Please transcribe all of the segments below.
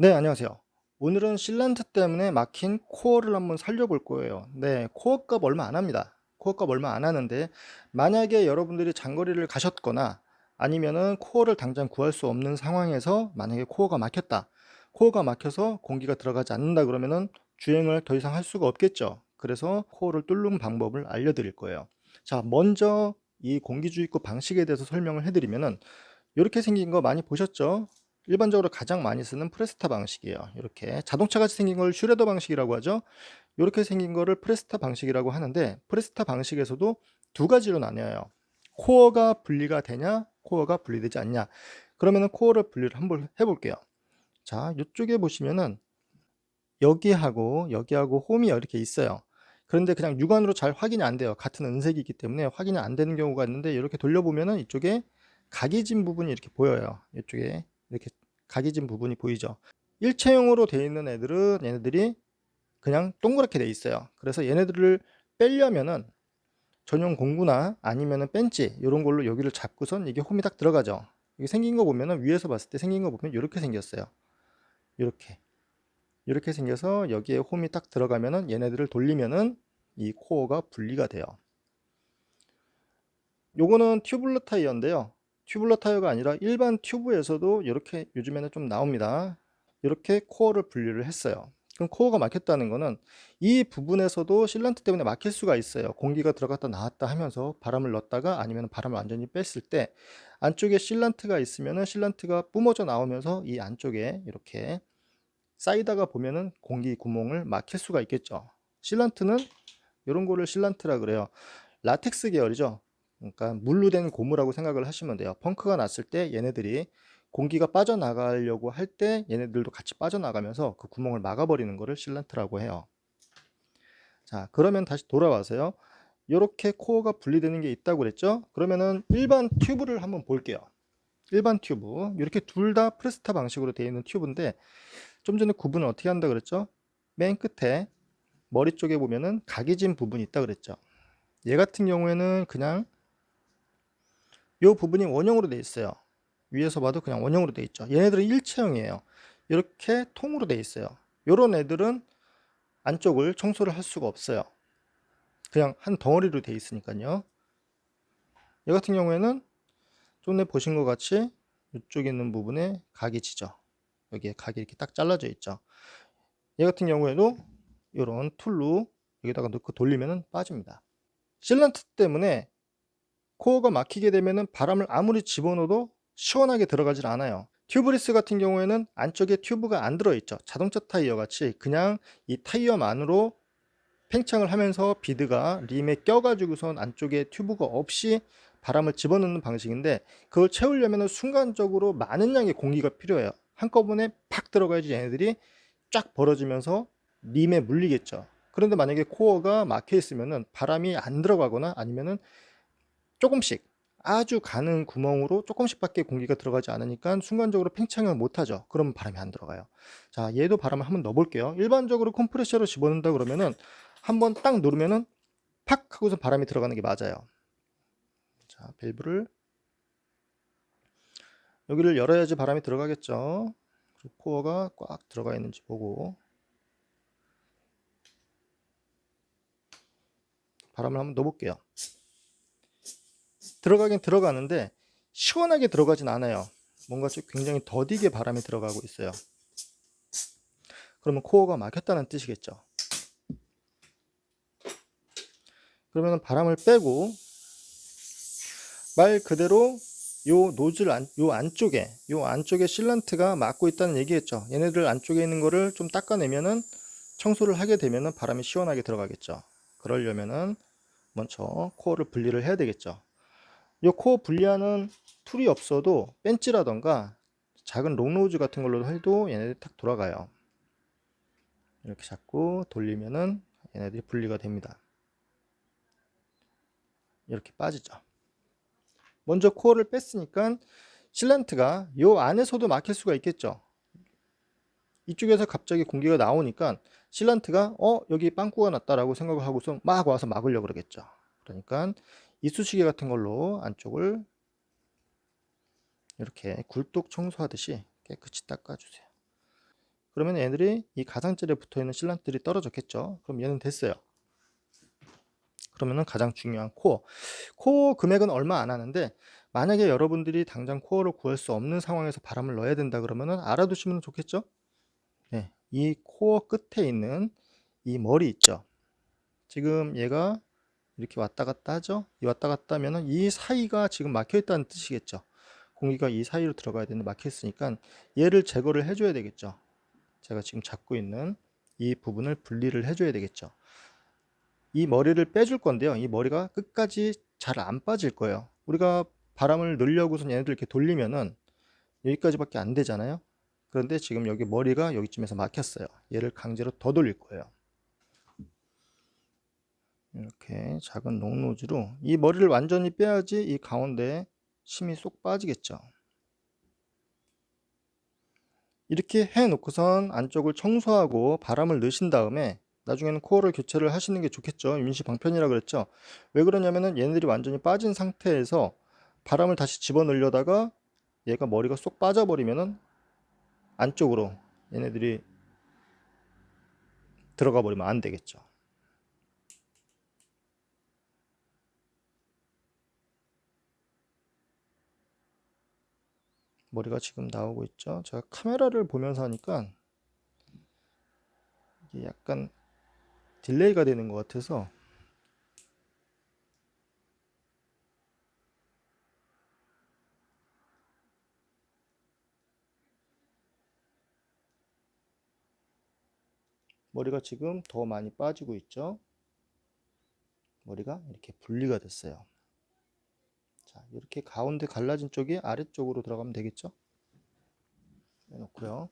네, 안녕하세요. 오늘은 실란트 때문에 막힌 코어를 한번 살려볼 거예요. 네, 코어 값 얼마 안 합니다. 코어 값 얼마 안 하는데 만약에 여러분들이 장거리를 가셨거나 아니면은 코어를 당장 구할 수 없는 상황에서 만약에 코어가 막혔다. 코어가 막혀서 공기가 들어가지 않는다 그러면은 주행을 더 이상 할 수가 없겠죠. 그래서 코어를 뚫는 방법을 알려드릴 거예요. 자, 먼저 이 공기주입구 방식에 대해서 설명을 해드리면은 이렇게 생긴 거 많이 보셨죠? 일반적으로 가장 많이 쓰는 프레스타 방식이에요. 이렇게 자동차 같이 생긴 걸 슈레더 방식이라고 하죠. 이렇게 생긴 거를 프레스타 방식이라고 하는데 프레스타 방식에서도 두 가지로 나뉘어요. 코어가 분리가 되냐, 코어가 분리되지 않냐. 그러면은 코어를 분리를 한번 해볼게요. 자, 이쪽에 보시면은 여기하고 여기하고 홈이 이렇게 있어요. 그런데 그냥 육안으로 잘 확인이 안 돼요. 같은 은색이기 때문에 확인이 안 되는 경우가 있는데 이렇게 돌려보면은 이쪽에 각이 진 부분이 이렇게 보여요. 이쪽에 이렇게 각이 진 부분이 보이죠. 일체형으로 되어 있는 애들은 얘네들이 그냥 동그랗게 돼 있어요. 그래서 얘네들을 빼려면은 전용 공구나 아니면은 벤치 이런 걸로 여기를 잡고선 이게 홈이 딱 들어가죠. 이게 생긴 거 보면은 위에서 봤을 때 생긴 거 보면 이렇게 생겼어요. 이렇게 이렇게 생겨서 여기에 홈이 딱 들어가면은 얘네들을 돌리면은 이 코어가 분리가 돼요. 요거는 튜블러 타이어인데요. 튜블러 타이어가 아니라 일반 튜브에서도 이렇게 요즘에는 좀 나옵니다. 이렇게 코어를 분리를 했어요. 그럼 코어가 막혔다는 거는 이 부분에서도 실란트 때문에 막힐 수가 있어요. 공기가 들어갔다 나왔다 하면서 바람을 넣었다가 아니면 바람을 완전히 뺐을 때 안쪽에 실란트가 있으면은 실란트가 뿜어져 나오면서 이 안쪽에 이렇게 쌓이다가 보면은 공기 구멍을 막힐 수가 있겠죠. 실란트는 이런 거를 실란트라 그래요. 라텍스 계열이죠. 그러니까 물로 된 고무라고 생각을 하시면 돼요. 펑크가 났을 때 얘네들이 공기가 빠져나가려고 할 때 얘네들도 같이 빠져나가면서 그 구멍을 막아버리는 것을 실란트라고 해요. 자, 그러면 다시 돌아와서요. 이렇게 코어가 분리되는 게 있다고 그랬죠? 그러면은 일반 튜브를 한번 볼게요. 일반 튜브. 이렇게 둘 다 프레스타 방식으로 되어 있는 튜브인데 좀 전에 구분을 어떻게 한다 그랬죠? 맨 끝에 머리 쪽에 보면은 각이 진 부분이 있다 그랬죠. 얘 같은 경우에는 그냥 이 부분이 원형으로 되어 있어요. 위에서 봐도 그냥 원형으로 되어 있죠. 얘네들은 일체형이에요. 이렇게 통으로 되어 있어요. 이런 애들은 안쪽을 청소를 할 수가 없어요. 그냥 한 덩어리로 되어 있으니까요. 얘 같은 경우에는 좀 전에 보신 것 같이 이쪽에 있는 부분에 각이 지죠. 여기에 각이 이렇게 딱 잘라져 있죠. 얘 같은 경우에도 이런 툴로 여기다가 넣고 돌리면 빠집니다. 실란트 때문에 코어가 막히게 되면 바람을 아무리 집어넣어도 시원하게 들어가질 않아요. 튜브리스 같은 경우에는 안쪽에 튜브가 안 들어있죠. 자동차 타이어 같이 그냥 이 타이어만으로 팽창을 하면서 비드가 림에 껴가지고선 안쪽에 튜브가 없이 바람을 집어넣는 방식인데 그걸 채우려면 순간적으로 많은 양의 공기가 필요해요. 한꺼번에 팍 들어가야지 얘네들이 쫙 벌어지면서 림에 물리겠죠. 그런데 만약에 코어가 막혀 있으면은 바람이 안 들어가거나 아니면은 조금씩 아주 가는 구멍으로 조금씩밖에 공기가 들어가지 않으니까 순간적으로 팽창을 못하죠. 그러면 바람이 안 들어가요. 자, 얘도 바람을 한번 넣어볼게요. 일반적으로 컴프레셔로 집어넣는다 그러면은 한번 딱 누르면은 팍 하고서 바람이 들어가는 게 맞아요. 자, 밸브를 여기를 열어야지 바람이 들어가겠죠. 코어가 꽉 들어가 있는지 보고 바람을 한번 넣어볼게요. 들어가긴 들어가는데 시원하게 들어가진 않아요. 뭔가 좀 굉장히 더디게 바람이 들어가고 있어요. 그러면 코어가 막혔다는 뜻이겠죠. 그러면 바람을 빼고 말 그대로 요 노즐 안, 요 안쪽에 요 안쪽에 실란트가 막고 있다는 얘기겠죠. 얘네들 안쪽에 있는 거를 좀 닦아내면은 청소를 하게 되면은 바람이 시원하게 들어가겠죠. 그러려면은 먼저 코어를 분리를 해야 되겠죠. 이 코어 분리하는 툴이 없어도 벤치라던가 작은 롱로즈 같은 걸로 해도 얘네들이 탁 돌아가요. 이렇게 잡고 돌리면은 얘네들이 분리가 됩니다. 이렇게 빠지죠. 먼저 코어를 뺐으니까 실란트가 이 안에서도 막힐 수가 있겠죠. 이쪽에서 갑자기 공기가 나오니까 실란트가 어 여기 빵꾸가 났다라고 생각을 하고서 막 와서 막으려고 그러겠죠. 그러니까 이쑤시개 같은 걸로 안쪽을 이렇게 굴뚝 청소하듯이 깨끗이 닦아주세요. 그러면 얘들이 이 가장자리에 붙어 있는 실란트들이 떨어졌겠죠. 그럼 얘는 됐어요. 그러면은 가장 중요한 코어. 코어 금액은 얼마 안 하는데 만약에 여러분들이 당장 코어를 구할 수 없는 상황에서 바람을 넣어야 된다 그러면은 알아두시면 좋겠죠. 네, 이 코어 끝에 있는 이 머리 있죠. 지금 얘가 이렇게 왔다 갔다 하죠. 이 왔다 갔다 하면은 이 사이가 지금 막혀 있다는 뜻이겠죠. 공기가 이 사이로 들어가야 되는데 막혀 있으니까 얘를 제거를 해줘야 되겠죠. 제가 지금 잡고 있는 이 부분을 분리를 해줘야 되겠죠. 이 머리를 빼줄 건데요. 이 머리가 끝까지 잘 안 빠질 거예요. 우리가 바람을 넣으려고선 얘네들 이렇게 돌리면은 여기까지밖에 안 되잖아요. 그런데 지금 여기 머리가 여기쯤에서 막혔어요. 얘를 강제로 더 돌릴 거예요. 이렇게 작은 롱노즈로 이 머리를 완전히 빼야지 이 가운데 심이 쏙 빠지겠죠. 이렇게 해 놓고선 안쪽을 청소하고 바람을 넣으신 다음에 나중에는 코어를 교체를 하시는 게 좋겠죠. 윤시 방편이라 그랬죠. 왜 그러냐면은 얘네들이 완전히 빠진 상태에서 바람을 다시 집어넣으려다가 얘가 머리가 쏙 빠져버리면은 안쪽으로 얘네들이 들어가 버리면 안 되겠죠. 머리가 지금 나오고 있죠. 제가 카메라를 보면서 하니까 이게 약간 딜레이가 되는 것 같아서 머리가 지금 더 많이 빠지고 있죠. 머리가 이렇게 분리가 됐어요. 자, 이렇게 가운데 갈라진 쪽이 아래쪽으로 들어가면 되겠죠? 해놓고요.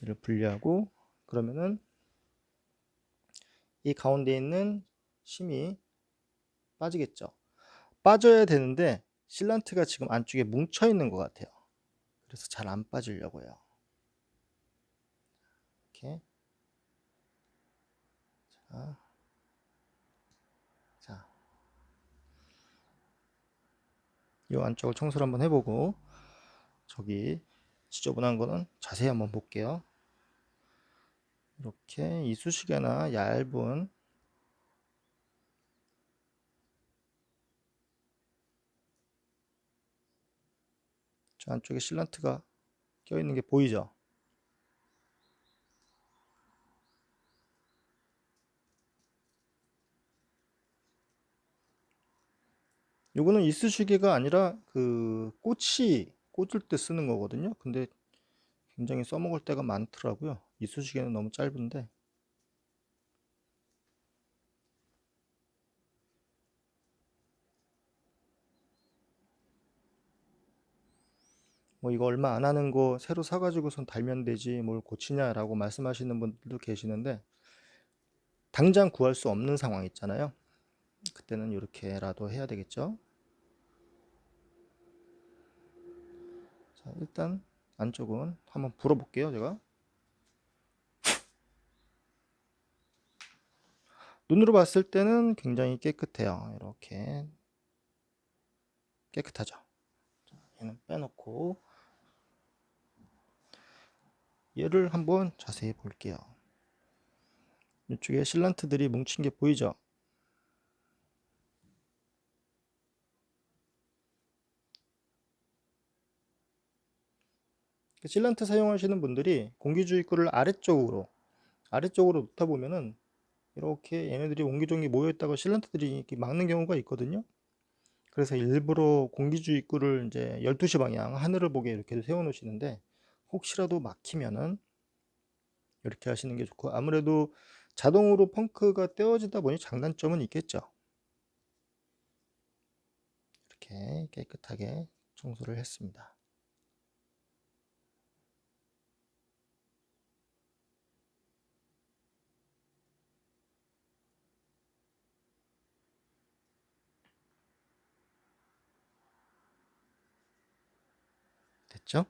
이를 분리하고 그러면은 이 가운데 있는 심이 빠지겠죠. 빠져야 되는데 실란트가 지금 안쪽에 뭉쳐 있는 것 같아요. 그래서 잘 안 빠지려고요. 이렇게 자, 자, 이 안쪽을 청소를 한번 해보고 저기 지저분한 거는 자세히 한번 볼게요. 이렇게 이쑤시개나 얇은 저 안쪽에 실란트가 껴있는 게 보이죠? 요거는 이쑤시개가 아니라 그 꼬치 꽂을 때 쓰는 거거든요. 근데 굉장히 써먹을 때가 많더라고요. 이쑤시개는 너무 짧은데 뭐 이거 얼마 안 하는 거 새로 사가지고선 달면 되지 뭘 고치냐라고 말씀하시는 분들도 계시는데 당장 구할 수 없는 상황 있잖아요. 그때는 이렇게라도 해야 되겠죠. 자, 일단 안쪽은 한번 불어 볼게요, 제가. 눈으로 봤을 때는 굉장히 깨끗해요. 이렇게 깨끗하죠. 자, 얘는 빼놓고 얘를 한번 자세히 볼게요. 이쪽에 실란트들이 뭉친 게 보이죠? 실란트 사용하시는 분들이 공기주입구를 아래쪽으로 아래쪽으로 놓다 보면은 이렇게 얘네들이 옹기종기 모여있다가 실란트들이 이렇게 막는 경우가 있거든요. 그래서 일부러 공기주입구를 이제 12시 방향 하늘을 보게 이렇게 세워 놓으시는데 혹시라도 막히면은 이렇게 하시는 게 좋고 아무래도 자동으로 펑크가 떼어지다 보니 장단점은 있겠죠. 이렇게 깨끗하게 청소를 했습니다. 됐죠?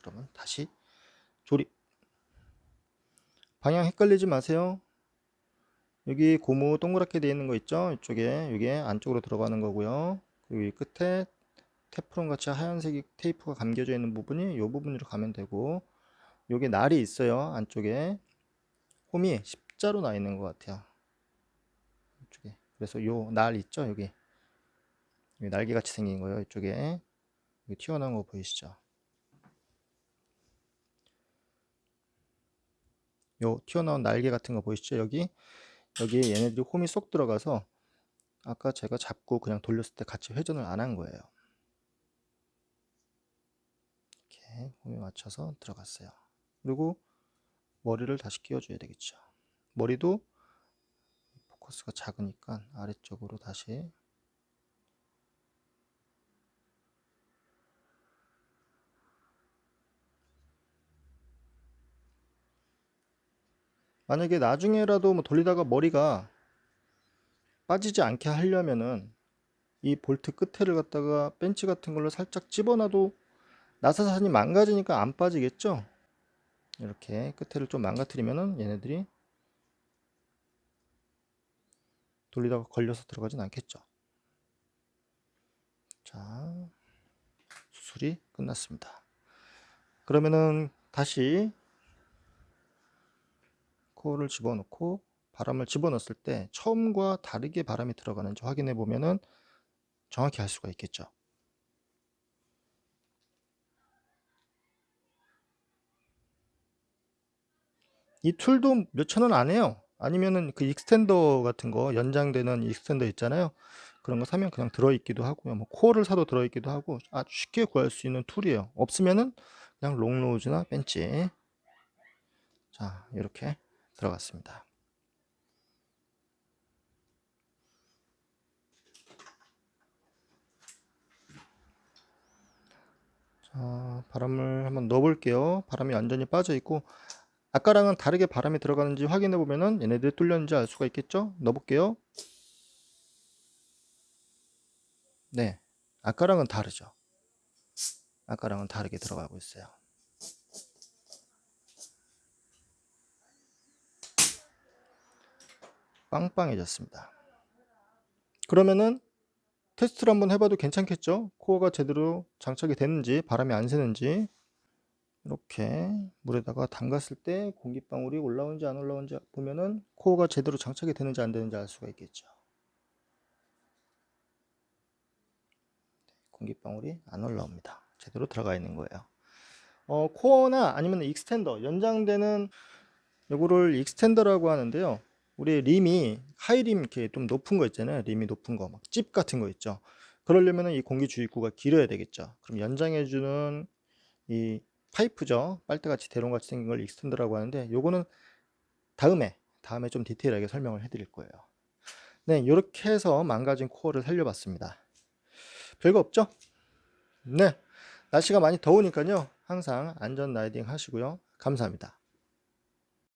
그러면 다시 조립. 방향 헷갈리지 마세요. 여기 고무 동그랗게 되어 있는 거 있죠? 이쪽에 이게 안쪽으로 들어가는 거고요. 그리고 이 끝에 테프론 같이 하얀색이 테이프가 감겨져 있는 부분이 이 부분으로 가면 되고 요게 날이 있어요 안쪽에 홈이 십자로 나 있는 것 같아요 이쪽에 그래서 요 날 있죠 여기 여기 날개 같이 생긴 거예요 이쪽에. 여기 튀어나온 거 보이시죠? 요 튀어나온 날개 같은 거 보이시죠? 여기? 여기에 얘네들이 홈이 쏙 들어가서 아까 제가 잡고 그냥 돌렸을 때 같이 회전을 안 한 거예요. 이렇게 홈에 맞춰서 들어갔어요. 그리고 머리를 다시 끼워줘야 되겠죠. 머리도 포커스가 작으니까 아래쪽으로 다시 만약에 나중에라도 뭐 돌리다가 머리가 빠지지 않게 하려면은 이 볼트 끝에를 갖다가 벤치 같은 걸로 살짝 집어놔도 나사산이 망가지니까 안 빠지겠죠? 이렇게 끝에를 좀 망가뜨리면은 얘네들이 돌리다가 걸려서 들어가진 않겠죠. 자, 수술이 끝났습니다. 그러면은 다시 코어를 집어넣고 바람을 집어넣었을 때 처음과 다르게 바람이 들어가는지 확인해 보면은 정확히 알 수가 있겠죠. 이 툴도 몇천 원 안 해요. 아니면은 그 익스텐더 같은 거 연장되는 익스텐더 있잖아요. 그런 거 사면 그냥 들어있기도 하고요. 뭐 코어를 사도 들어있기도 하고 아주 쉽게 구할 수 있는 툴이에요. 없으면은 그냥 롱로즈나 벤치. 자, 이렇게 들어갔습니다. 자, 바람을 한번 넣어 볼게요. 바람이 완전히 빠져 있고 아까랑은 다르게 바람이 들어가는지 확인해 보면은 얘네들이 뚫렸는지 알 수가 있겠죠? 넣어 볼게요. 네. 아까랑은 다르죠. 아까랑은 다르게 들어가고 있어요. 빵빵해졌습니다. 그러면은 테스트를 한번 해봐도 괜찮겠죠? 코어가 제대로 장착이 됐는지 바람이 안 새는지 이렇게 물에다가 담갔을 때 공기방울이 올라오는지 안 올라오는지 보면은 코어가 제대로 장착이 되는지 안 되는지 알 수가 있겠죠. 공기방울이 안 올라옵니다. 제대로 들어가 있는 거예요. 어, 코어나 아니면 익스텐더, 연장되는 요거를 익스텐더라고 하는데요. 우리 림이 하이림 이렇게 좀 높은 거 있잖아요. 림이 높은 거, 막찝 같은 거 있죠. 그러려면은 이 공기 주입구가 길어야 되겠죠. 그럼 연장해주는 이 파이프죠. 빨대같이 대롱같이 생긴 걸 익스텐더라고 하는데 요거는 다음에 다음에 좀 디테일하게 설명을 해드릴 거예요. 네, 이렇게 해서 망가진 코어를 살려봤습니다. 별거 없죠? 네, 날씨가 많이 더우니까요. 항상 안전 라이딩 하시고요. 감사합니다.